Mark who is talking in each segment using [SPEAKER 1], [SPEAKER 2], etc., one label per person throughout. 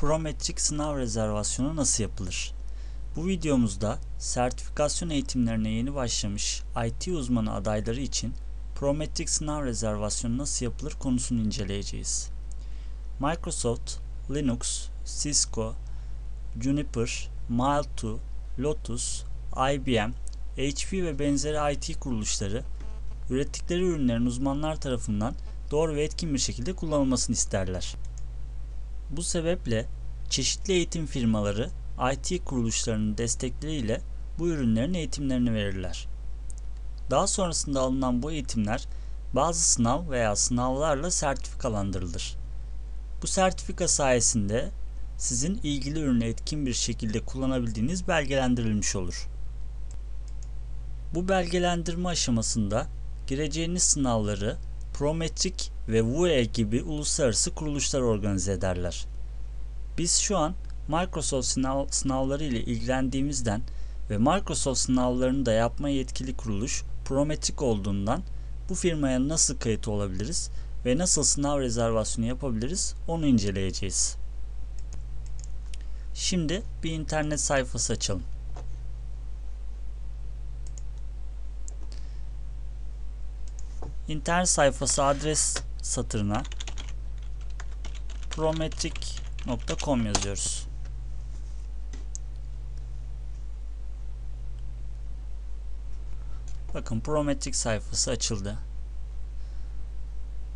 [SPEAKER 1] Prometrik sınav rezervasyonu nasıl yapılır? Bu videomuzda sertifikasyon eğitimlerine yeni başlamış IT uzmanı adayları için Prometrik sınav rezervasyonu nasıl yapılır konusunu inceleyeceğiz. Microsoft, Linux, Cisco, Juniper, Mile2, Lotus, IBM, HP ve benzeri IT kuruluşları ürettikleri ürünlerin uzmanlar tarafından doğru ve etkin bir şekilde kullanılmasını isterler. Bu sebeple çeşitli eğitim firmaları IT kuruluşlarının destekleriyle bu ürünlerin eğitimlerini verirler. Daha sonrasında alınan bu eğitimler bazı sınav veya sınavlarla sertifikalandırılır. Bu sertifika sayesinde sizin ilgili ürünü etkin bir şekilde kullanabildiğiniz belgelendirilmiş olur. Bu belgelendirme aşamasında gireceğiniz sınavları Prometrik ve VUE gibi uluslararası kuruluşlar organize ederler. Biz şu an Microsoft sınav, sınavları ile ilgilendiğimizden ve Microsoft sınavlarını da yapmaya yetkili kuruluş Prometrik olduğundan bu firmaya nasıl kayıt olabiliriz ve nasıl sınav rezervasyonu yapabiliriz onu inceleyeceğiz. Şimdi bir internet sayfası açalım. İnternet sayfası adres satırına prometrik.com yazıyoruz. Bakın Prometrik sayfası açıldı.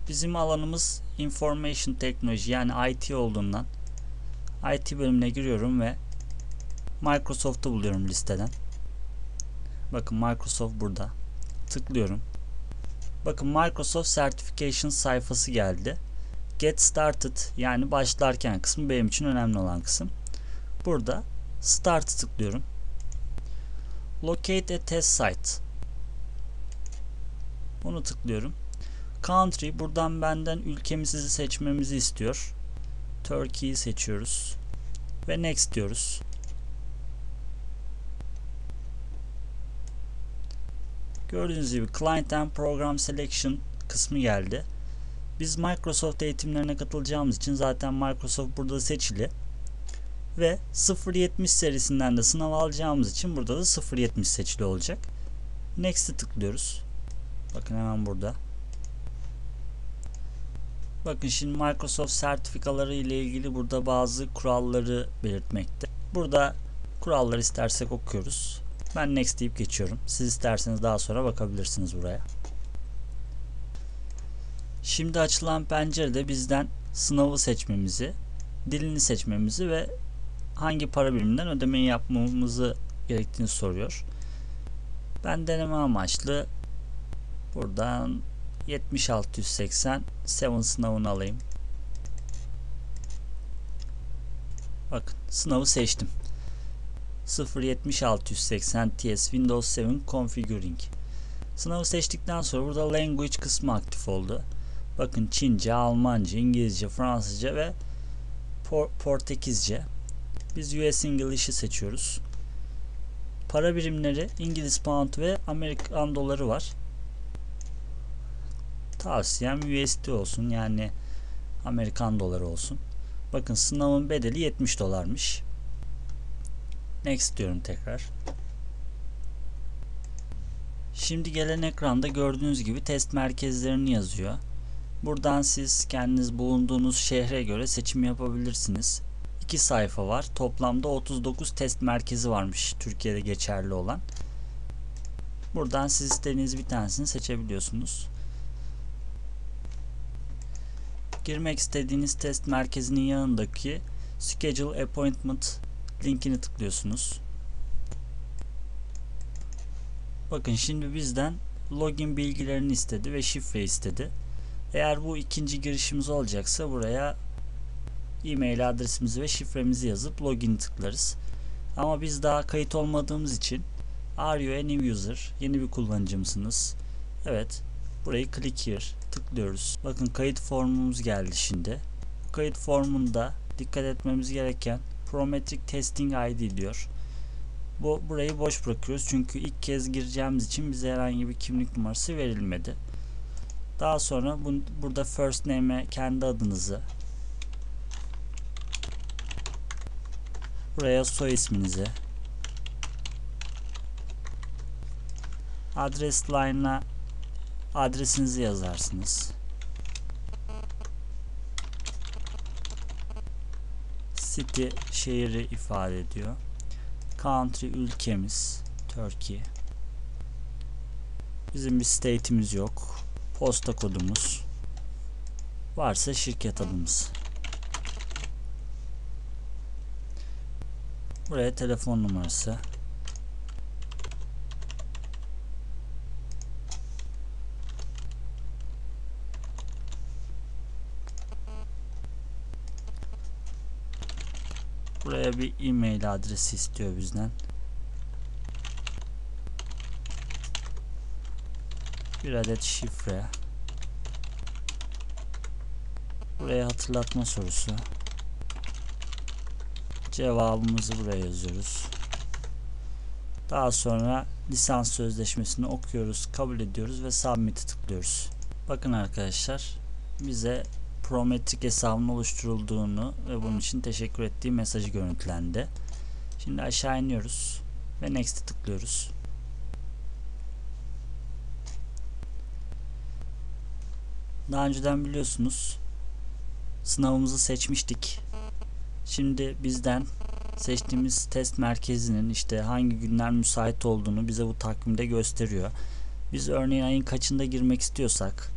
[SPEAKER 1] Bizim alanımız Information Technology yani IT olduğundan IT bölümüne giriyorum ve Microsoft'u buluyorum listeden. Bakın Microsoft burada. Tıklıyorum. Bakın Microsoft Certification sayfası geldi. Get Started yani başlarken kısmı benim için önemli olan kısım. Burada Start tıklıyorum. Locate a test site. Bunu tıklıyorum. Country buradan benden ülkemizi seçmemizi istiyor. Turkey'yi seçiyoruz. Ve Next diyoruz. Gördüğünüz gibi Client and Program Selection kısmı geldi. Biz Microsoft eğitimlerine katılacağımız için zaten Microsoft burada seçili. Ve 0.70 serisinden de sınav alacağımız için burada da 0.70 seçili olacak. Next'e tıklıyoruz. Bakın hemen burada. Bakın şimdi Microsoft sertifikaları ile ilgili burada bazı kuralları belirtmekte. Burada kuralları istersek okuyoruz. Ben next deyip geçiyorum. Siz isterseniz daha sonra bakabilirsiniz buraya. Şimdi açılan pencerede bizden sınavı seçmemizi, dilini seçmemizi ve hangi para biriminden ödemeyi yapmamızı gerektiğini soruyor. Ben deneme amaçlı buradan 7680 7 sınavını alayım. Bakın sınavı seçtim. 0.70.680 TS Windows 7 Configuring. Sınavı seçtikten sonra burada Language kısmı aktif oldu. Bakın Çince, Almanca, İngilizce, Fransızca ve Por Portekizce. Biz US English'i seçiyoruz. Para birimleri İngiliz pound ve Amerikan doları var. Tavsiyem USD olsun yani Amerikan doları olsun. Bakın sınavın bedeli 70 dolarmış. Next diyorum tekrar. Şimdi gelen ekranda gördüğünüz gibi test merkezlerini yazıyor. Buradan siz kendiniz bulunduğunuz şehre göre seçim yapabilirsiniz. İki sayfa var. Toplamda 39 test merkezi varmış Türkiye'de geçerli olan. Buradan siz istediğiniz bir tanesini seçebiliyorsunuz. Girmek istediğiniz test merkezinin yanındaki Schedule Appointment linkini tıklıyorsunuz. Bakın şimdi bizden login bilgilerini istedi ve şifre istedi. Eğer bu ikinci girişimiz olacaksa buraya e-mail adresimizi ve şifremizi yazıp login tıklarız. Ama biz daha kayıt olmadığımız için Are you a new user? Yeni bir kullanıcı mısınız? Evet. Burayı click here tıklıyoruz. Bakın kayıt formumuz geldi şimdi. Bu kayıt formunda dikkat etmemiz gereken Prometric Testing ID diyor. Bu burayı boş bırakıyoruz çünkü ilk kez gireceğimiz için bize herhangi bir kimlik numarası verilmedi. Daha sonra bu, burada first name'e kendi adınızı Buraya soy isminizi adres line'a adresinizi yazarsınız. City şehri ifade ediyor. Country ülkemiz Turkey. Bizim bir state'imiz yok. Posta kodumuz. Varsa şirket adımız. Buraya telefon numarası. Buraya bir e-mail adresi istiyor bizden. Bir adet şifre. Buraya hatırlatma sorusu. Cevabımızı buraya yazıyoruz. Daha sonra lisans sözleşmesini okuyoruz, kabul ediyoruz ve submit'e tıklıyoruz. Bakın arkadaşlar bize Prometric hesabının oluşturulduğunu ve bunun için teşekkür ettiği mesajı görüntülendi. Şimdi aşağı iniyoruz ve Next'e tıklıyoruz. Daha önceden biliyorsunuz sınavımızı seçmiştik. Şimdi bizden seçtiğimiz test merkezinin işte hangi günler müsait olduğunu bize bu takvimde gösteriyor. Biz örneğin ayın kaçında girmek istiyorsak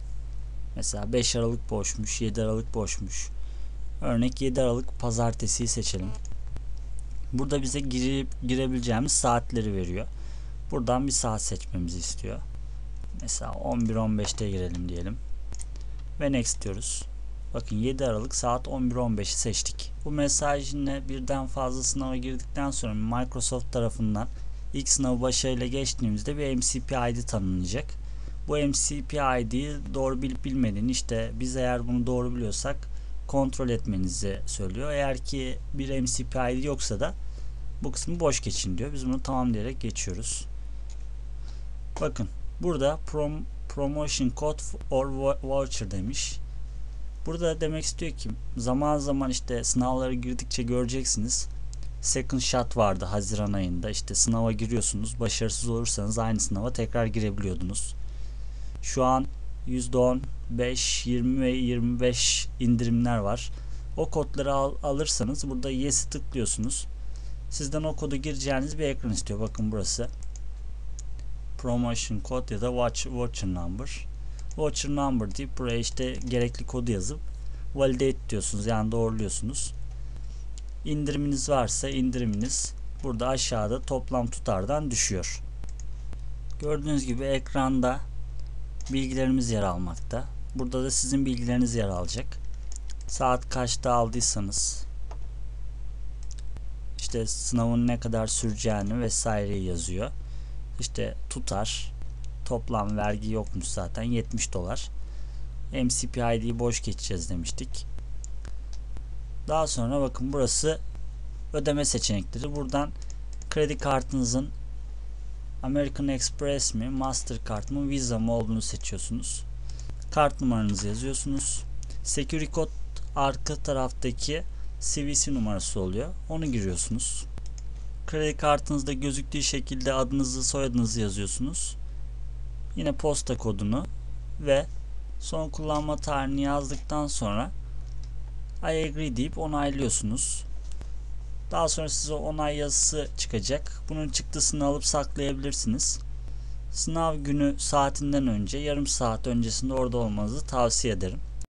[SPEAKER 1] mesela 5 Aralık boşmuş, 7 Aralık boşmuş. Örnek 7 Aralık pazartesiyi seçelim. Burada bize girip girebileceğimiz saatleri veriyor. Buradan bir saat seçmemizi istiyor. Mesela 11-15'te girelim diyelim. Ve next diyoruz. Bakın 7 Aralık saat 11.15'i seçtik. Bu mesaj yine birden fazla sınava girdikten sonra Microsoft tarafından ilk sınavı başarıyla geçtiğimizde bir MCP ID tanınacak. Bu MCP ID'yi doğru bilip bilmediğini işte biz eğer bunu doğru biliyorsak kontrol etmenizi söylüyor. Eğer ki bir MCP ID yoksa da bu kısmı boş geçin diyor. Biz bunu tamam diyerek geçiyoruz. Bakın burada prom promotion code or voucher demiş. Burada demek istiyor ki zaman zaman işte sınavlara girdikçe göreceksiniz. Second shot vardı Haziran ayında. İşte sınava giriyorsunuz. Başarısız olursanız aynı sınava tekrar girebiliyordunuz. Şu an %10, 5, 20 ve 25 indirimler var. O kodları al, alırsanız burada yes'i tıklıyorsunuz. Sizden o kodu gireceğiniz bir ekran istiyor. Bakın burası. Promotion code ya da watch, watcher number. Watcher number deyip buraya işte gerekli kodu yazıp validate diyorsunuz. Yani doğruluyorsunuz. İndiriminiz varsa indiriminiz burada aşağıda toplam tutardan düşüyor. Gördüğünüz gibi ekranda bilgilerimiz yer almakta. Burada da sizin bilgileriniz yer alacak. Saat kaçta aldıysanız işte sınavın ne kadar süreceğini vesaire yazıyor. İşte tutar toplam vergi yokmuş zaten 70 dolar. MCP ID'yi boş geçeceğiz demiştik. Daha sonra bakın burası ödeme seçenekleri. Buradan kredi kartınızın American Express mi, Mastercard mı, Visa mı olduğunu seçiyorsunuz. Kart numaranızı yazıyorsunuz. Security Code arka taraftaki CVC numarası oluyor. Onu giriyorsunuz. Kredi kartınızda gözüktüğü şekilde adınızı, soyadınızı yazıyorsunuz. Yine posta kodunu ve son kullanma tarihini yazdıktan sonra I agree deyip onaylıyorsunuz. Daha sonra size onay yazısı çıkacak. Bunun çıktısını alıp saklayabilirsiniz. Sınav günü saatinden önce yarım saat öncesinde orada olmanızı tavsiye ederim.